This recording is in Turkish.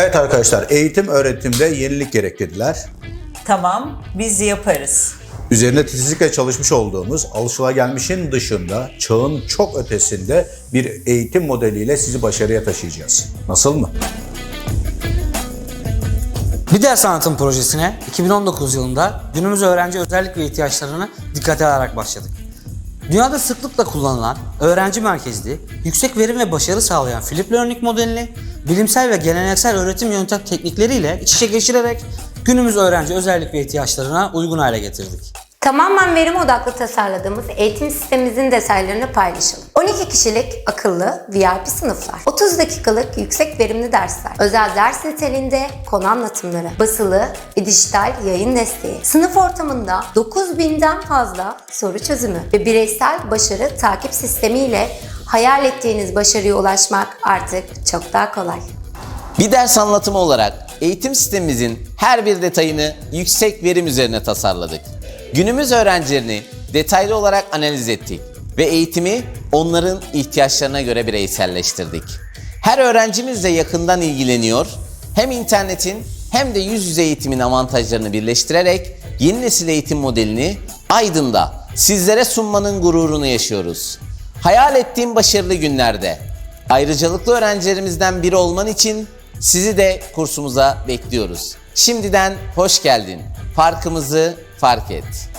Evet arkadaşlar eğitim öğretimde yenilik gerektirdiler. Tamam, biz yaparız. Üzerinde titizlikle çalışmış olduğumuz alışılagelmişin dışında çağın çok ötesinde bir eğitim modeliyle sizi başarıya taşıyacağız. Nasıl mı? Bir ders anlatım projesine 2019 yılında günümüz öğrenci özellik ve ihtiyaçlarını dikkate alarak başladık. Dünyada sıklıkla kullanılan öğrenci merkezli, yüksek verim ve başarı sağlayan Flip Learning modelini bilimsel ve geleneksel öğretim yöntem teknikleriyle iç içe geçirerek günümüz öğrenci özellik ve ihtiyaçlarına uygun hale getirdik. Tamamen verim odaklı tasarladığımız eğitim sistemimizin detaylarını paylaşalım. 12 kişilik akıllı VIP sınıflar, 30 dakikalık yüksek verimli dersler, özel ders niteliğinde konu anlatımları, basılı ve dijital yayın desteği, sınıf ortamında 9000'den fazla soru çözümü ve bireysel başarı takip sistemiyle hayal ettiğiniz başarıya ulaşmak artık çok daha kolay. Bir ders anlatımı olarak eğitim sistemimizin her bir detayını yüksek verim üzerine tasarladık. Günümüz öğrencilerini detaylı olarak analiz ettik ve eğitimi onların ihtiyaçlarına göre bireyselleştirdik. Her öğrencimizle yakından ilgileniyor, hem internetin hem de yüz yüze eğitimin avantajlarını birleştirerek yeni nesil eğitim modelini Aydın'da sizlere sunmanın gururunu yaşıyoruz. Hayal ettiğim başarılı günlerde Ayrıcalıklı öğrencilerimizden biri olman için sizi de kursumuza bekliyoruz. Şimdiden hoş geldin. Farkımızı fark et.